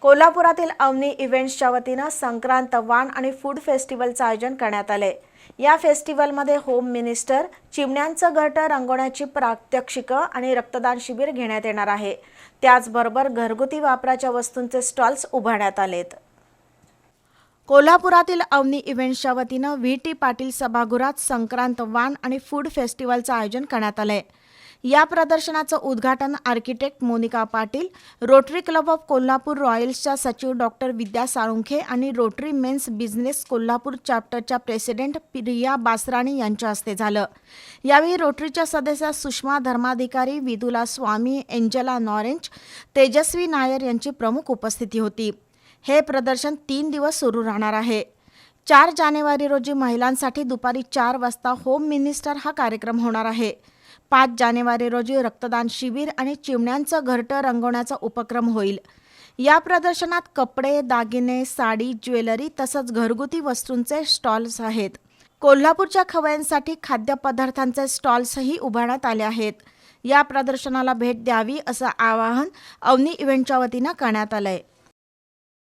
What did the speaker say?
कोल्हापुरातील अवनी इव्हेंट्सच्या वतीनं संक्रांत वाण आणि फूड फेस्टिवलचं आयोजन करण्यात आलंय. या फेस्टिवलमध्ये होम मिनिस्टर चिमण्यांचं घरटं रंगवण्याची प्रात्यक्षिकं आणि रक्तदान शिबिर घेण्यात येणार आहे. त्याचबरोबर घरगुती वापराच्या वस्तूंचे स्टॉल्स उभारण्यात आलेत. कोल्हापुरातील अवनी इव्हेंट्सच्या वतीनं व्ही टी पाटील सभागृहात संक्रांत वाण आणि फूड फेस्टिवलचं आयोजन करण्यात आलंय. या प्रदर्शनाचं उद्घाटन architect Monika Patil rotary club of Kolhapur रॉयल्सच्या सचिव डॉक्टर विद्या साळुंखे आणि रोटरी मेन्स बिझनेस कोल्हापूर चॅप्टरच्या प्रेसिडेंट प्रिया बासराणी यांच्या हस्ते झालं. यावेळी रोटरीच्या सदस्या सुषमा धर्माधिकारी विदुला स्वामी एंजला नॉरेंज तेजस्वी नायर यांची प्रमुख उपस्थिती होती. हे प्रदर्शन तीन दिवस सुरू राहणार आहे. चार जानेवारी रोजी महिलांसाठी दुपारी चार वाजता होम मिनिस्टर हा कार्यक्रम होणार आहे. पाच जानेवारी रोजी रक्तदान शिबिर आणि चिमण्यांचं घरटं रंगवण्याचा उपक्रम होईल. या प्रदर्शनात कपडे दागिने साडी ज्वेलरी तसंच घरगुती वस्तूंचे स्टॉल्स आहेत. कोल्हापूरच्या खवयांसाठी खाद्यपदार्थांचे स्टॉल्सही उभारण्यात आले आहेत. या प्रदर्शनाला भेट द्यावी असं आवाहन अवनी इव्हेंटच्या वतीनं करण्यात आलं आहे